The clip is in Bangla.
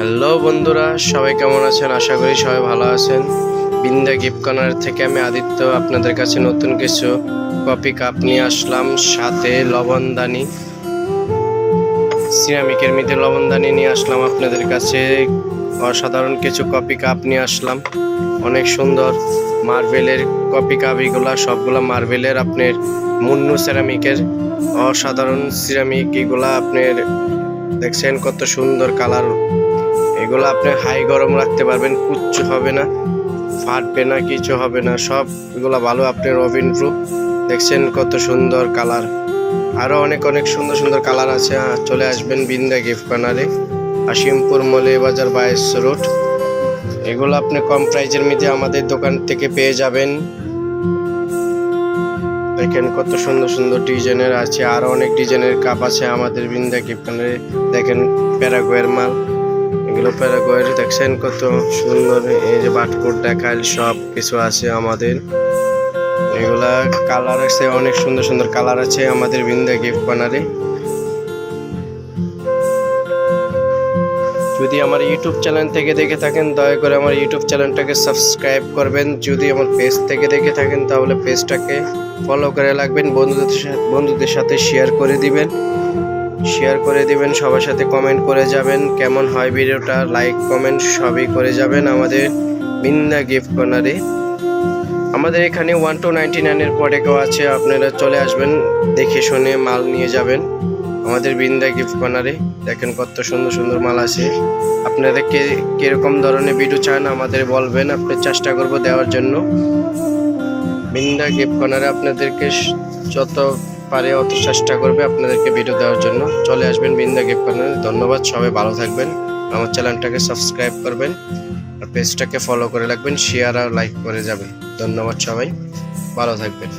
হ্যালো বন্ধুরা, সবাই কেমন আছেন? আশা করি সবাই ভালো আছেন। বিন্দা গিফট কর্নার থেকে আমি আদিত্য আপনাদের কাছে নতুন কিছু কপি কাপ নিয়ে আসলাম। সাথে লবণদানি, সিরামিকের মধ্যে লবণদানি নিয়ে আসলাম আপনাদের কাছে। অসাধারণ কিছু কপি কাপ নিয়ে আসলাম। অনেক সুন্দর মার্বেলের কপি কাপ এগুলা, সবগুলা মার্বেলের আপনার মুন্নু সিরামিকের। অসাধারণ সিরামিক এগুলা আপনার দেখছেন কত সুন্দর কালার। এগুলো আপনি হাই গরম রাখতে পারবেন কুচ্ছু হবে না ফাটবে না কিছু হবে না সব এগুলো ভালো আপনার ওভেন প্রুফ দেখছেন কত সুন্দর কালার। আরও অনেক অনেক সুন্দর সুন্দর কালার আছে। আহ, চলে আসবেন বিন্দা গিফট কর্নারে হাসিমপুর মলে বাজার বাইশ রোড এগুলো আপনি কম প্রাইজের মধ্যে আমাদের দোকান থেকে পেয়ে যাবেন। দেখেন কত সুন্দর সুন্দর ডিজাইনের আছে। আরও অনেক ডিজাইনের কাপ আছে আমাদের বিন্দা গিফট কর্নারে দেখেন প্যারাগোয়ের মাল। এগুলো প্যারাগোয়ের দেখছেন কত সুন্দর, এই যে বাটকোট দেখাল সব কিছু আছে আমাদের। এগুলা কালার আছে, অনেক সুন্দর সুন্দর কালার আছে আমাদের বিন্দা গিফট কর্নারে যদি আমার ইউটিউব চ্যানেল থেকে দেখে থাকেন, দয়া করে আমার ইউটিউব চ্যানেলটাকে সাবস্ক্রাইব করবেন। যদি আমার পেজ থেকে দেখে থাকেন, তাহলে পেজটাকে ফলো করে রাখবেন, বন্ধুদের সা- বন্ধুদের সাথে শেয়ার করে দিবেন। শেয়ার করে দিবেন, সবার সাথে কমেন্ট করে যাবেন, কেমন হয় ভিডিওটা লাইক কমেন্ট সবই করে যাবেন আমাদের বিন্দা গিফট কর্নারে আমাদের এখানে ওয়ান টু নাইনটি নাইনের প্রোডাক্টও আছে, আপনারা চলে আসবেন, দেখে শুনে মাল নিয়ে যাবেন আমাদের বিন্দা গিফট কর্নারে দেখেন কত সুন্দর সুন্দর মাল আছে। আপনারা কে, কীরকম ধরনের ভিডিও চান আমাদের বলবেন, আপনি চেষ্টা করব দেওয়ার জন্য। বিন্দা গিফট কর্নারে আপনাদেরকে যত পারে অত চেষ্টা করবে আপনাদেরকে ভিডিও দেওয়ার জন্য। চলে আসবেন বিন্দা গিফট কর্নারে। ধন্যবাদ, সবাই ভালো থাকবেন। আমার চ্যানেলটাকে সাবস্ক্রাইব করবেন আর পেজটাকে ফলো করে রাখবেন শেয়ার আর লাইক করে যাবেন। ধন্যবাদ সবাই, ভালো থাকবেন।